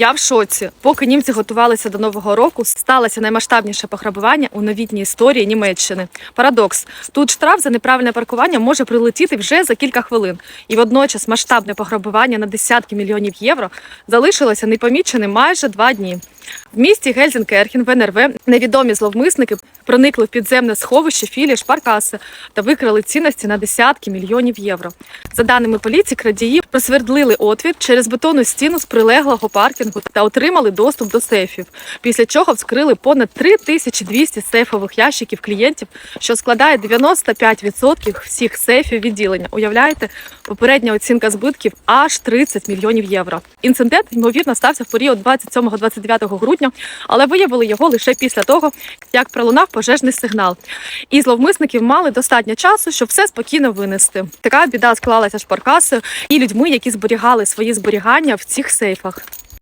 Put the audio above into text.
Я в шоці. Поки німці готувалися до нового року, сталося наймасштабніше пограбування у новітній історії Німеччини. Парадокс: тут штраф за неправильне паркування може прилетіти вже за кілька хвилин, і водночас масштабне пограбування на десятки мільйонів євро залишилося непоміченим майже два дні. В місті Гельзенкерхен в НРВ невідомі зловмисники проникли в підземне сховище філії Шпаркаси та викрали цінності на десятки мільйонів євро. За даними поліції, крадії просвердлили отвір через бетонну стіну з прилеглого паркінгу та отримали доступ до сейфів. Після чого вскрили понад 3200 сейфових ящиків клієнтів, що складає 95% всіх сейфів відділення. Уявляєте, попередня оцінка збитків аж 30 мільйонів євро. Інцидент ймовірно стався в період 27-29 грудня, але виявили його лише після того, як пролунав пожежний сигнал. І зловмисників мали достатньо часу, щоб все спокійно винести. Така біда склалася шпаркасою і людьми, які зберігали свої зберігання в цих сейфах.